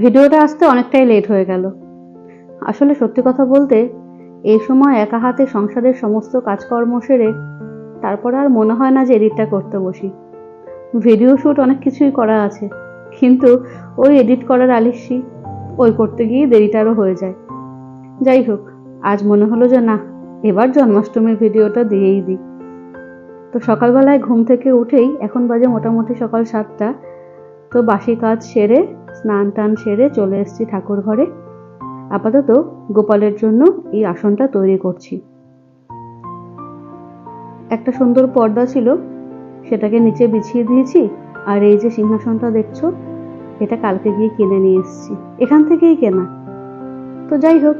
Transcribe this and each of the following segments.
ভিডিওটা আসতে অনেকটাই লেট হয়ে গেল। আসলে সত্যি কথা বলতে, এই সময় একা হাতে সংসারের সমস্ত কাজকর্ম সেরে তারপর আর মনে হয় না যে এডিটটা করতে বসি। ভিডিও শ্যুট অনেক কিছুই করা আছে, কিন্তু ওই এডিট করার আলিস্যি ওই করতে গিয়ে দেরিটা আরও হয়ে যায়। যাই হোক, আজ মনে হলো যে না, এবার জন্মাষ্টমীর ভিডিওটা দিয়েই দিই। তো সকালবেলায় ঘুম থেকে উঠেই এখন বাজে মোটামুটি সকাল সাতটা, তো বাসি কাজ সেরে স্নান টান সেরে চলে এসেছি ঠাকুর ঘরে। আপাতত গোপালের জন্য এই আসনটা তৈরি করছি। একটা সুন্দর পর্দা ছিল, সেটাকে নিচে বিছিয়ে দিয়েছি, আর এই যে সিংহাসনটা দেখছ, এটা কালকে গিয়ে কিনে নিয়ে এসেছি। এখান থেকেই কেনা। তো যাই হোক,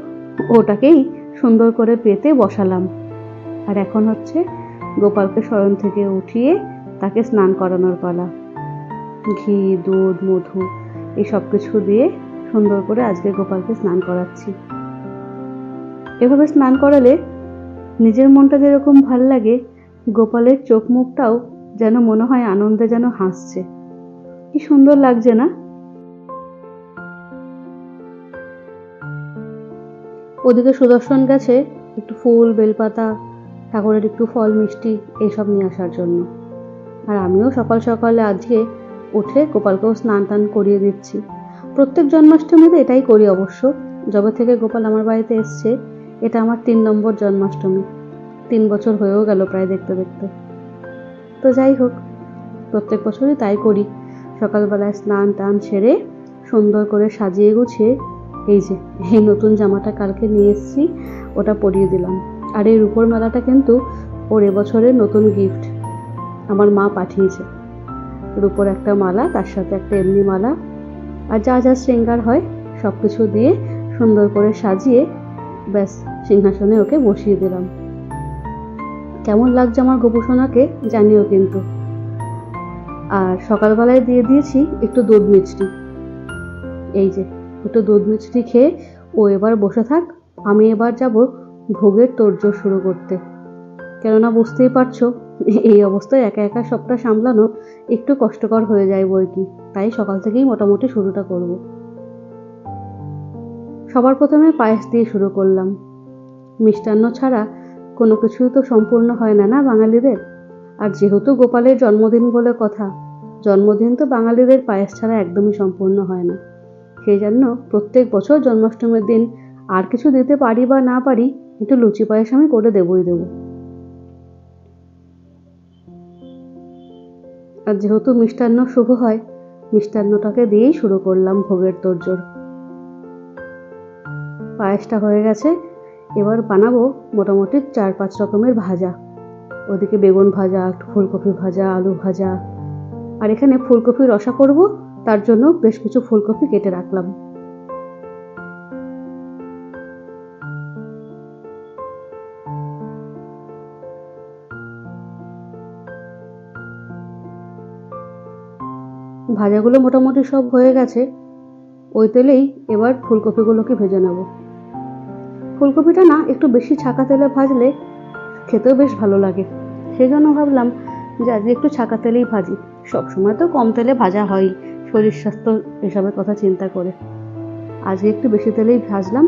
ওটাকেই সুন্দর করে পেতে বসালাম। আর এখন হচ্ছে গোপালকে শয়ন থেকে উঠিয়ে তাকে স্নান করানোর পালা। ঘি, দুধ, মধু এই সব কিছু দিয়ে সুন্দর করে আজকে গোপালকে স্নান করাচ্ছি। এভাবে স্নান করালে নিজের মনটা যেরকম ভালো লাগে, গোপালের চোখ মুখটাও যেন মনে হয় আনন্দে যেন হাসছে। কি সুন্দর লাগছে না? ওদিকে সুদর্শন গেছে একটু ফুল, বেলপাতা, ঠাকুরের একটু ফল, মিষ্টি এইসব নিয়ে আসার জন্য। আর আমিও সকাল সকালে আজকে উঠে গোপালকেও স্নান টান করিয়ে দিচ্ছি। প্রত্যেক জন্মাষ্টমীতে এটাই করি অবশ্য। যবে থেকে গোপাল আমার বাড়িতে এসছে, এটা আমার তিন নম্বর জন্মাষ্টমী। তিন বছর হয়েও গেল প্রায় দেখতে দেখতে। তো যাই হোক, প্রত্যেক বছরই তাই করি। সকালবেলায় স্নান টান সেরে, সুন্দর করে সাজিয়ে গুছিয়ে, এই যে, এই নতুন জামাটা কালকে নিয়ে এসেছি, ওটা পরিয়ে দিলাম। আর এই রূপোর মেলাটা কিন্তু ওর এবছরের নতুন গিফট আমার মা পাঠিয়েছে। রূপোর একটা মালা, তার সাথে একটা এমনি মালা। আর যা যা শৃঙ্গার হয় সব কিছু দিয়ে সুন্দর করে সাজিয়ে ব্যাস, সিংহাসনে ওকে বসিয়ে দিলাম। কেমন লাগছে আমার গোপুসোনাকে জানিও কিন্তু। আর সকালবেলায় দিয়ে দিয়েছি একটু দুধ মিষ্টি। এই যে, একটু দুধ মিষ্টি খেয়ে ও এবার বসে থাক, আমি এবার যাব ভোগের তোড়জোড় শুরু করতে। কেননা বুঝতেই পারছ, এই অবস্থায় একা একা সবটা সামলানো একটু কষ্টকর হয়ে যায় বই কি তাই সকাল থেকেই মোটামুটি শুরুটা করব। সবার প্রথমে পায়েস দিয়ে শুরু করলাম। মিষ্টান্ন ছাড়া কোনো কিছুই তো সম্পূর্ণ হয় না না বাঙালিদের? আর যেহেতু গোপালের জন্মদিন বলে কথা, জন্মদিন তো বাঙালিদের পায়েস ছাড়া একদমই সম্পূর্ণ হয় না। সেই জন্য প্রত্যেক বছর জন্মাষ্টমীর দিন আর কিছু দিতে পারি বা না পারি, একটু লুচি পায়েস আমি করে দেবই দেবো। আর যেহেতু মিষ্টান্ন শুভ হয়, মিষ্টান্নটাকে দিয়েই শুরু করলাম ভোগের তোরজোর পায়েসটা হয়ে গেছে, এবার বানাবো মোটামুটি চার পাঁচ রকমের ভাজা। ওদিকে বেগুন ভাজা, ফুলকপি ভাজা, আলু ভাজা। আর এখানে ফুলকপি রসা করব, তার জন্য বেশ কিছু ফুলকপি কেটে রাখলাম। ভাজাগুলো মোটামুটি সব হয়ে গেছে। ওই তেলেই এবার ফুলকপিগুলোকে ভেজে নেব। ফুলকপিটা না, একটু বেশি ছাকা তেলে ভাজলে খেতেও বেশ ভালো লাগে। সেই জন্য ভাবলাম যে আজকে একটু ছাকা তেলেই ভাজি। সবসময় তো কম তেলে ভাজা হয় শরীর স্বাস্থ্য এসবের কথা চিন্তা করে। আজকে একটু বেশি তেলেই ভাজলাম,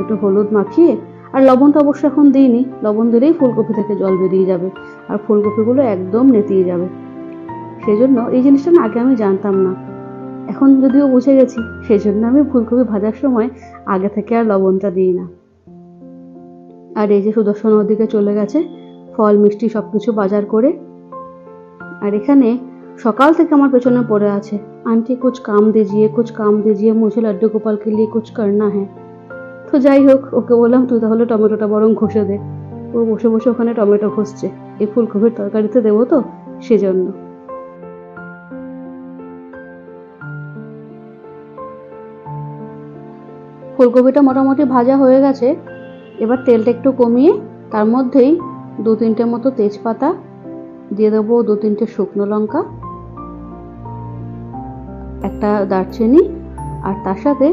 একটু হলুদ মাখিয়ে, আর লবণ তো অবশ্য এখন দিইনি। লবণ দিলেই ফুলকপি থেকে জল বেরিয়ে যাবে, আর ফুলকপিগুলো একদম নেতিয়ে যাবে। সেই জন্য এই জিনিসটা না আগে আমি জানতাম না। এখন যদিও বুঝে গেছি সেই জন্য আমি ফুলকপি ভাজার সময় আগে থেকে আর লবণটা দিই না। আর এই যে সুদর্শন ওদিকে চলে গেছে, ফল, মিষ্টি সব কিছু বাজার করে। আর এখানে সকাল থেকে আমার পেছনে পড়ে আছে। আন্টি কুছ কাম দিজিয়ে কুছ কাম দিজিয়ে মুঝে লাড্ডু গোপালকে লিয়ে কুছ করনা হ্যাঁ তো যাই হোক, ওকে বললাম, তুই তাহলে টমেটোটা বরং ঘষে দে। ও বসে বসে ওখানে টমেটো ঘষছে। এই ফুলকপির তরকারিতে দেবো তো, সেজন্য। ফুলকপিটা মোটামুটি ভাজা হয়ে গেছে। এবার তেলটা একটু কমিয়ে তার মধ্যেই দু তিনটে মতো তেজপাতা, দিয়ে দেবো দু তিনটে শুকনো লঙ্কা, একটা দারচিনি, আর তার সাথে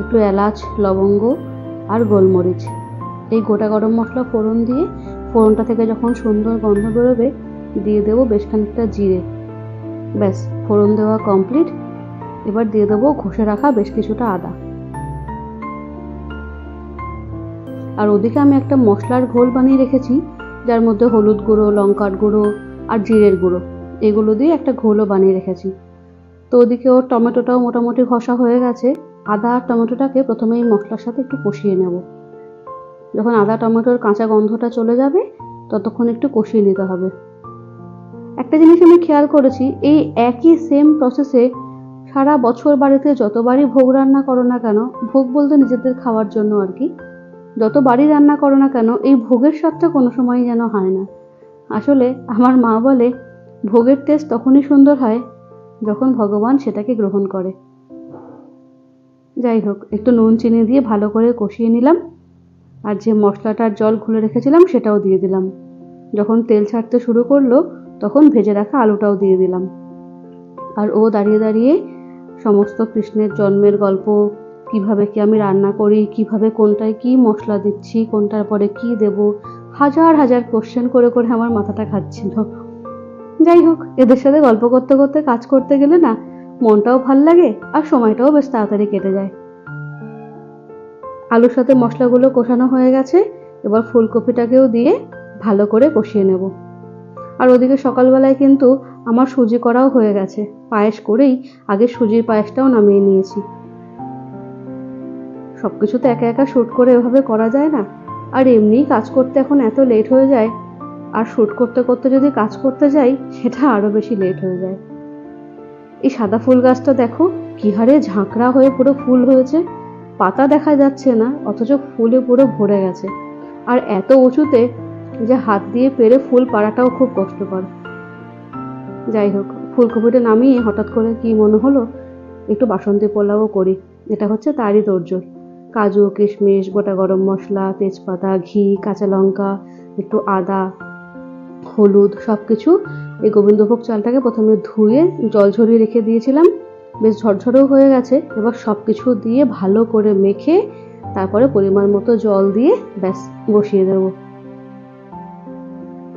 একটু এলাচ, লবঙ্গ আর গোলমরিচ। এই গোটা গরম মশলা ফোড়ন দিয়ে, ফোড়নটা থেকে যখন সুন্দর গন্ধ বেরোবে, দিয়ে দেবো বেশ খানিকটা জিরে। ব্যাস, ফোড়ন দেওয়া কমপ্লিট এবার দিয়ে দেবো ঘষে রাখা বেশ কিছুটা আদা। আর ওদিকে আমি একটা মশলার ঘোল বানিয়ে রেখেছি, যার মধ্যে হলুদ গুঁড়ো, লঙ্কার গুঁড়ো আর জিরের গুঁড়ো। এগুলো দিয়ে একটা ঘোলও বানিয়ে রেখেছি। তো ওদিকে ওর টমেটোটাও মোটামুটি ঘষা হয়ে গেছে। আদা আর টমেটোটাকে প্রথমে এই মশলার সাথে একটু কষিয়ে নেব। যখন আদা টমেটোর কাঁচা গন্ধটা চলে যাবে, ততক্ষণ একটু কষিয়ে নিতে হবে। একটা জিনিস আমি খেয়াল করেছি, এই একই সেম প্রসেসে সারা বছর বাড়িতে যতবারই ভোগ রান্না করো না কেন, ভোগ বলতে নিজেদের খাওয়ার জন্য আর কি যত বাড়ি রান্না করো না কেন, এই ভোগের স্বাদটা কোনো সময়ই যেন হয় না। আসলে আমার মা বলে, ভোগের টেস্ট তখনই সুন্দর হয় যখন ভগবান সেটাকে গ্রহণ করে। যাই হোক, একটু নুন, চিনি দিয়ে ভালো করে কষিয়ে নিলাম। আর যে মশলাটার জল খুলে রেখেছিলাম, সেটাও দিয়ে দিলাম। যখন তেল ছাড়তে শুরু করল, তখন ভেজে রাখা আলুটাও দিয়ে দিলাম। আর ও দাঁড়িয়ে দাঁড়িয়ে সমস্ত কৃষ্ণের জন্মের গল্প কীভাবে কি আমি রান্না করি, কীভাবে কোনটায় কি মশলা দিচ্ছি, কোনটার পরে কি দেব, হাজার হাজার কোশ্চেন করে করে আমার মাথাটা খাচ্ছিল। যাই হোক, এদের সাথে গল্প করতে করতে কাজ করতে গেলে না মনটাও ভালো লাগে আর সময়টাও বেশ তাড়াতাড়ি কেটে যায়। আলুর সাথে মশলাগুলো কষানো হয়ে গেছে, এবার ফুলকপিটাকেও দিয়ে ভালো করে কষিয়ে নেব। আর ওদিকে সকালবেলায় কিন্তু আমার সুজি করাও হয়ে গেছে, পায়েস করেই আগে সুজির পায়েসটাও নামিয়ে নিয়েছি। সব কিছু তো একা একা শ্যুট করে এভাবে করা যায় না। আর এমনিই কাজ করতে এখন এত লেট হয়ে যায়। আর শ্যুট করতে করতে যদি কাজ করতে যাই, সেটা আরও বেশি লেট হয়ে যায়। এই সাদা ফুল গাছটা দেখো, কি হারে ঝাঁকড়া হয়ে পুরো ফুল হয়েছে। পাতা দেখা যাচ্ছে না, অথচ ফুলে পুরো ভরে গেছে। আর এত উঁচুতে যে হাত দিয়ে পেরে ফুল পাড়াটাও খুব কষ্টকর। যাই হোক, ফুলকপিটা নামিয়ে হঠাৎ করে কি মনে হলো, একটু বাসন্তী পোলাও করি। এটা হচ্ছে তারই তোরজোর কাজু, কিশমিশ, গোটা গরম মশলা, তেজপাতা, ঘি, কাঁচা লঙ্কা, একটু আদা, হলুদ সব কিছু এই গোবিন্দভোগ চালটাকে প্রথমে ধুয়ে জল ঝরিয়ে রেখে দিয়েছিলাম। বেশ ঝরঝরেও হয়ে গেছে। এবার সব কিছু দিয়ে ভালো করে মেখে তারপরে পরিমাণ মতো জল দিয়ে ব্যাস বসিয়ে দেবো।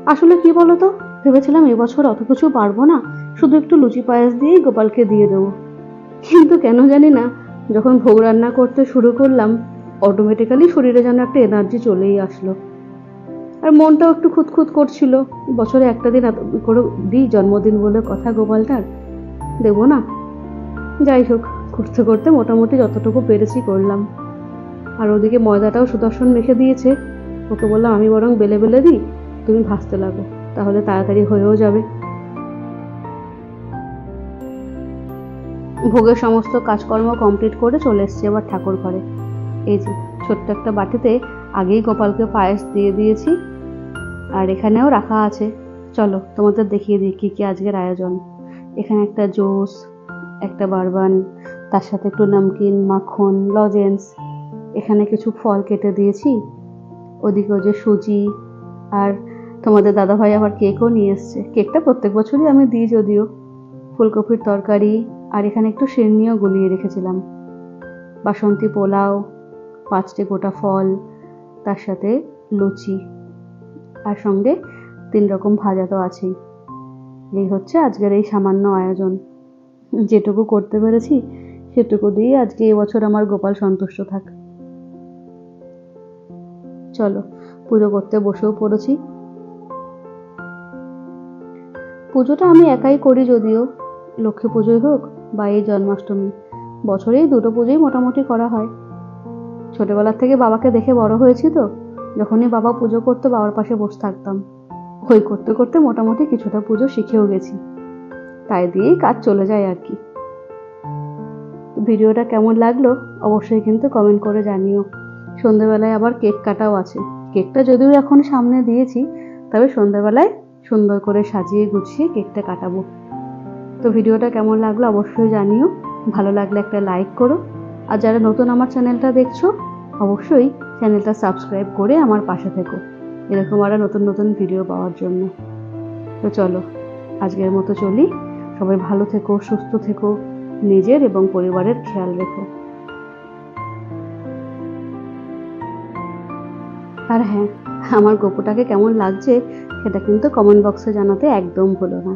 আসলে কি বলতো? ভেবেছিলাম এবছর অত কিছু পারব না। শুধু একটু লুচি পায়েস দিয়েই গোপালকে দিয়ে দেবো। কিন্তু কেন জানি না যখন ভোগ রান্না করতে শুরু করলাম অটোমেটিক্যালি শরীরে যেন একটা এনার্জি চলেই আসলো। আর মনটাও একটু খুঁতখুত করছিল। বছরে একটা দিন করে দিই, জন্মদিন বলে কথা গোপালটার। দেবো না। যাই হোক, করতে করতে মোটামুটি যতটুকু পেরেছি করলাম। আর ওদিকে ময়দাটাও সুদর্শন মেখে দিয়েছে। ওকে বললাম, আমি বরং বেলে বেলে দিই, তুমি ভাজতে লাগো, তাহলে তাড়াতাড়ি হয়েও যাবে। ভোগের সমস্ত কাজকর্ম কমপ্লিট করে চলে এসছে আবার ঠাকুর ঘরে। এই যে, ছোট্ট একটা বাটিতে আগেই গোপালকে পায়েস দিয়ে দিয়েছি, আর এখানেও রাখা আছে। চলো, তোমাদের দেখিয়ে দিই কী কী আজকের আয়োজন। এখানে একটা জুস, একটা বারবান, তার সাথে একটু নামকিন, মাখন, লজেন্স, এখানে কিছু ফল কেটে দিয়েছি। ওদিকেও যে সুজি, আর তোমাদের দাদাভাই আবার কেকও নিয়ে এসছে। কেকটা প্রত্যেক বছরই আমি দিই যদিও। ফুলকপির তরকারি আর এখানে একটু শিরনিও গুলিয়ে রেখেছিলাম। বাসন্তী পোলাও, পাঁচটি গোটা ফল, তার সাথে লুচি, আর সঙ্গে তিন রকম ভাজা তো আছেই। এই হচ্ছে আজকের এই সামান্য আয়োজন। যেটুকু করতে পেরেছি, সেটুকু দিয়ে আজকে এবছর আমার গোপাল সন্তুষ্ট থাক। চলো, পুজো করতে বসেও পড়েছি। পুজোটা আমি একাই করি যদিও লক্ষ্মী পুজোই হোক বা এই জন্মাষ্টমী, বছরেই দুটো পুজোই মোটামুটি করা হয়। ছোটবেলার থেকে বাবাকে দেখে বড় হয়েছি তো, যখনই বাবা পুজো করতো বাবার পাশে বসে থাকতাম। ওই করতে করতে মোটামুটি কিছুটা পুজো শিখেও গেছি। তাই দিয়েই কাজ চলে যায় আর কি। ভিডিওটা কেমন লাগল অবশ্যই কিন্তু কমেন্ট করে জানিও। সন্ধ্যেবেলায় আবার কেক কাটাও আছে। কেকটা যদিও এখন সামনে দিয়েছি, তবে সন্ধ্যেবেলায় সুন্দর করে সাজিয়ে গুছিয়ে কেকটা কাটাবো। তো ভিডিওটা কেমন লাগল অবশ্যই জানিও। ভালো লাগলে একটা লাইক করো। আর যারা নতুন আমার চ্যানেলটা দেখছ, অবশ্যই চ্যানেলটা সাবস্ক্রাইব করে আমার পাশে থেকো। এরকম আরও নতুন নতুন ভিডিও পাওয়ার জন্য। তো চলো, আজকের মতো চলি। সবাই ভালো থেকো, সুস্থ থেকো, নিজের এবং পরিবারের খেয়াল রেখো। আর হ্যাঁ আমার গপুটাকে কেমন লাগছে, সেটা কিন্তু কমেন্ট বক্সে জানাতে একদম ভুলো না।